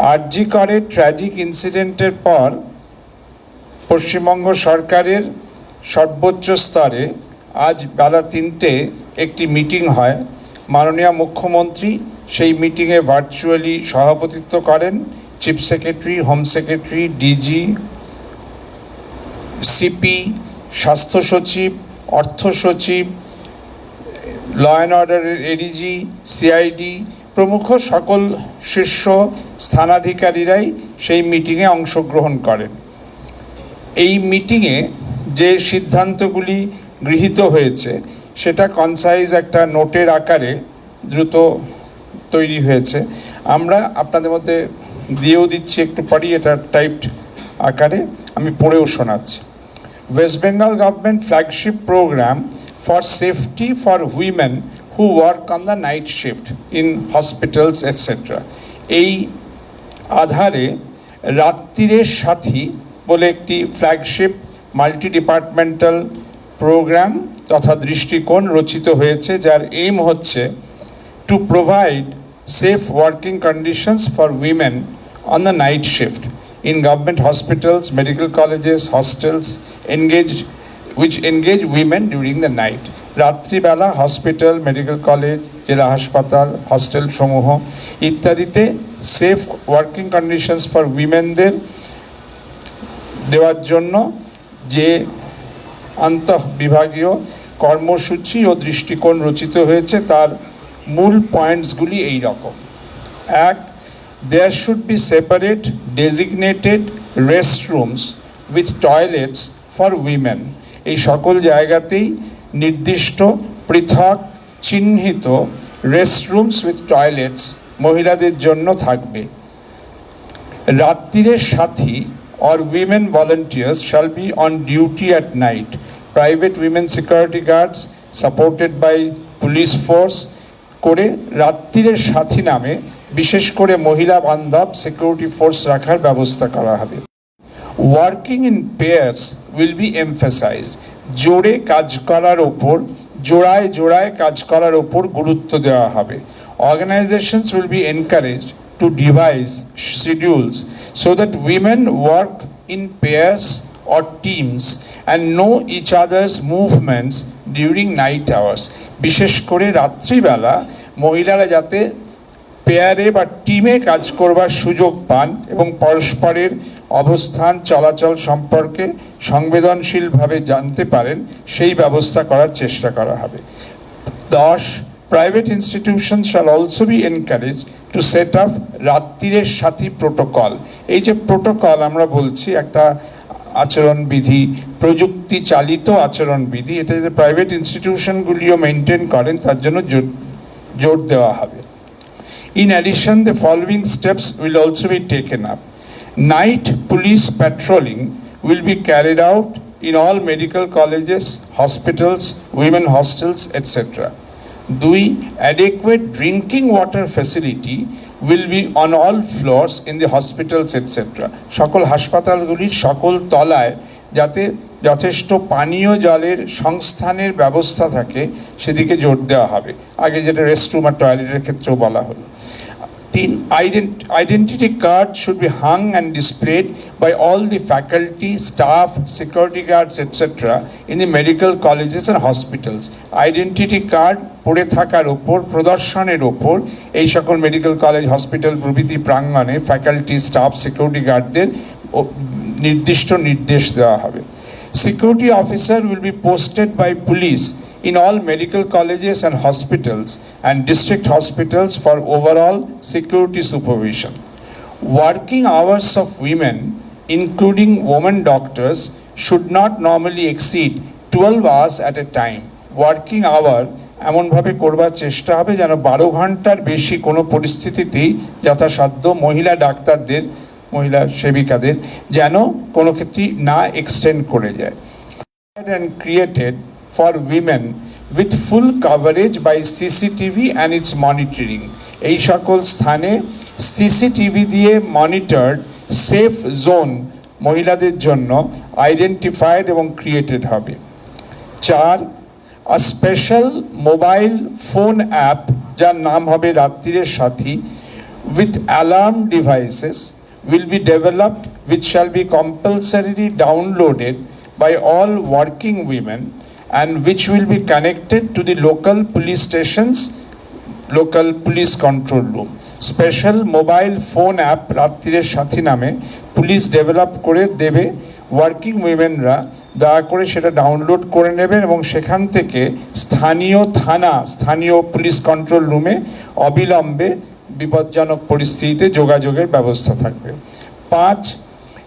আরজি করে ট্র্যাজিক ইনসিডেন্টের পর পশ্চিমবঙ্গ সরকারের সর্বোচ্চ স্তরে আজ বেলা তিনটে একটি মিটিং হয়। মাননীয় মুখ্যমন্ত্রী সেই মিটিংয়ে ভার্চুয়ালি সভাপতিত্ব করেন। Chief secretary home secretary DG CP স্বাস্থ্য সচিব অর্থ সচিব ল অ্যান্ড অর্ডারের এডিজি সিআইডি প্রমুখ সকল শীর্ষ স্থানাধিকারীরাই সেই মিটিংয়ে অংশগ্রহণ করেন। এই মিটিংয়ে যে সিদ্ধান্তগুলি গৃহীত হয়েছে, সেটা কনসাইজ একটা নোটের আকারে দ্রুত তৈরি হয়েছে। আমরা আপনাদের মধ্যে দিয়েও দিচ্ছি একটু পরই এটা টাইপড আকারে, আমি পড়েও শোনাচ্ছি। West Bengal government flagship programme for safety for women who work on the night shift in hospitals etc. এই আধারে রাত্রিরের সাথী বলে একটি ফ্ল্যাগশিপ মাল্টি ডিপার্টমেন্টাল প্রোগ্রাম তথা দৃষ্টিকোণ রচিত হয়েছে যার এইম হচ্ছে to provide safe working conditions for women on the night shift in government hospitals, medical colleges, hostels engaged which engage women during the night. রাত্রিবেলা হসপিটাল, মেডিকেল কলেজ, জেলা হাসপাতাল, hostel সমূহ ইত্যাদিতে সেফ ওয়ার্কিং কন্ডিশনস ফর উইমেনদের দেওয়ার জন্য যে আন্তঃ বিভাগীয় কর্মসূচি ও দৃষ্টিকোণ রচিত হয়েছে, তার মূল পয়েন্টসগুলি এই রকম। এক there should be separate designated restrooms with toilets for women এই সকল জায়গাতেই নির্দিষ্ট, পৃথক, চিহ্নিত রেস্টরুমস উইথ টয়লেটস মহিলাদের জন্য থাকবে। Rattirer Sathi or women volunteers shall be on duty at night private women security guards supported by police force করে রাত্রিরের সাথী নামে বিশেষ করে মহিলা বান্ধব সিকিউরিটি ফোর্স রাখার ব্যবস্থা করা হবে। Working in pairs will be emphasised জোরে কাজ করার ওপর, জোড়ায় জোড়ায় কাজ করার ওপর গুরুত্ব দেওয়া হবে। Organisations will be encouraged to devise schedules so that women work in pairs or teams and know each other's movements during night hours বিশেষ করে রাত্রিবেলা মহিলারা যাতে পেয়ারে বা টিমে কাজ করবার সুযোগ পান এবং পরস্পরের অবস্থান, চলাচল সম্পর্কে সংবেদনশীলভাবে জানতে পারেন, সেই ব্যবস্থা করার চেষ্টা করা হবে। দশ private institution shall also be encourage to set up Rattirer Sathi protocol এই যে প্রোটোকল আমরা বলছি, একটা আচরণবিধি প্রযুক্তি চালিত আচরণবিধি, এটা যদি প্রাইভেট ইনস্টিটিউশনগুলিও মেনটেন করেন, তার জন্য জোর- দেওয়া হবে। In addition the following steps will also be taken up. Night police patrolling will be carried out in all medical colleges, hospitals, women hostels, etc. দুই adequate drinking water facility will be on all floors in the hospitals, etc. সকল হাসপাতালগুলির সকল তলায় যাতে যথেষ্ট পানীয় জলের সংস্থানের ব্যবস্থা থাকে সেদিকে জোর দেওয়া হবে আগে যেটা রেস্টরুম আর টয়লেটের ক্ষেত্রেও বলা হলো তিন identity card should be hung and displayed by all the faculty staff security guards etcetera in the medical colleges and hospitals identity card পড়ে থাকার ওপর, প্রদর্শনের ওপর, এই সকল মেডিকেল কলেজ হসপিটাল প্রভৃতি প্রাঙ্গণে ফ্যাকাল্টি স্টাফ সিকিউরিটি গার্ডদের নির্দিষ্ট নির্দেশ দেওয়া হবে। Security officer will be posted by police in all medical colleges and hospitals and district hospitals for overall security supervision. Working hours of women, including women doctors, should not normally exceed 12 hours at a time. Working hour এমনভাবে করবার চেষ্টা হবে যেন বারো ঘণ্টার বেশি কোনো পরিস্থিতিতেই যথাসাধ্য মহিলা ডাক্তারদের মহিলা সেবিকাদের যেন কোনো ক্ষেত্রেই না এক্সটেন্ড করে যায় and created for women with full coverage by CCTV and its monitoring. এই সকল স্থানে সিসিটিভি দিয়ে মনিটর সেফ জোন মহিলাদের জন্য আইডেন্টিফায়েড এবং ক্রিয়েটেড হবে। চার, a special mobile phone app যার নাম হবে Rattirer Sathi with alarm devices will be developed with shall be compulsory downloaded by all working women and which will be connected to the local police stations local police control room special mobile phone app Rattirer Sathi নামে police develop করে দেবে। Working উইমেনরা দয়া করে সেটা download করে নেবেন এবং সেখান থেকে স্থানীয় থানা, স্থানীয় পুলিশ কন্ট্রোল রুমে অবিলম্বে বিপজ্জনক পরিস্থিতিতে যোগাযোগের ব্যবস্থা থাকবে। পাঁচ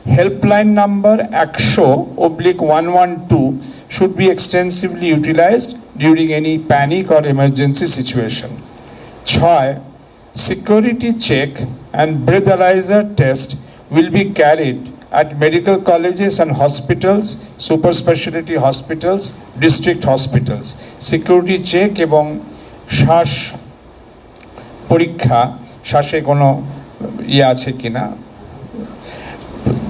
হেল্পলাইন নাম্বার একশো oblique one one two should be extensively utilised during any panic or emergency situation ছয় security check and breathalyzer test will be carried at medical colleges and hospitals, super specialty hospitals, district hospitals. Security check এবং শ্বাস পরীক্ষা শ্বাসে কোনো ইয়ে আছে কিনা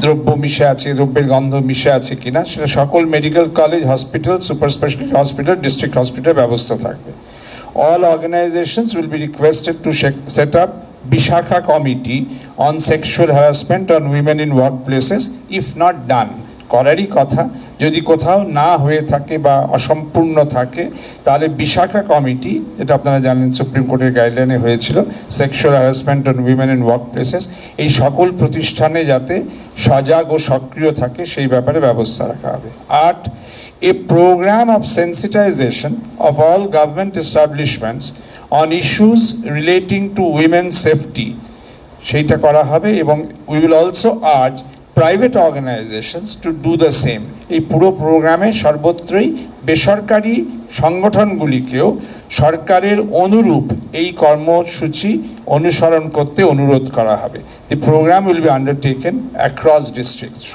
দ্রব্য মিশে আছে, দ্রব্যের গন্ধ মিশে আছে কিনা, সেটা সকল medical college hospital super speciality hospital district hospital ব্যবস্থা থাকবে। All organisations will be requested to set up Vishaka committee on sexual harassment on women in work places if not done করারই কথা। যদি কোথাও না হয়ে থাকে বা অসম্পূর্ণ থাকে, তাহলে বিশাখা কমিটি যেটা আপনারা জানেন সুপ্রিম কোর্টের গাইডলাইনে হয়েছিল sexual harassment on women in work places এই সকল প্রতিষ্ঠানে যাতে সজাগ ও সক্রিয় থাকে, সেই ব্যাপারে ব্যবস্থা রাখা হবে। আট, a programme of sensitisation of all government establishments on issues relating to women safety সেইটা করা হবে এবং we will also urge private organisations to do the same এই পুরো প্রোগ্রামে সর্বত্রই বেসরকারি সংগঠনগুলিকেও সরকারের অনুরূপ এই কর্মসূচি অনুসরণ করতে অনুরোধ করা হবে। The programme will be undertaken across districts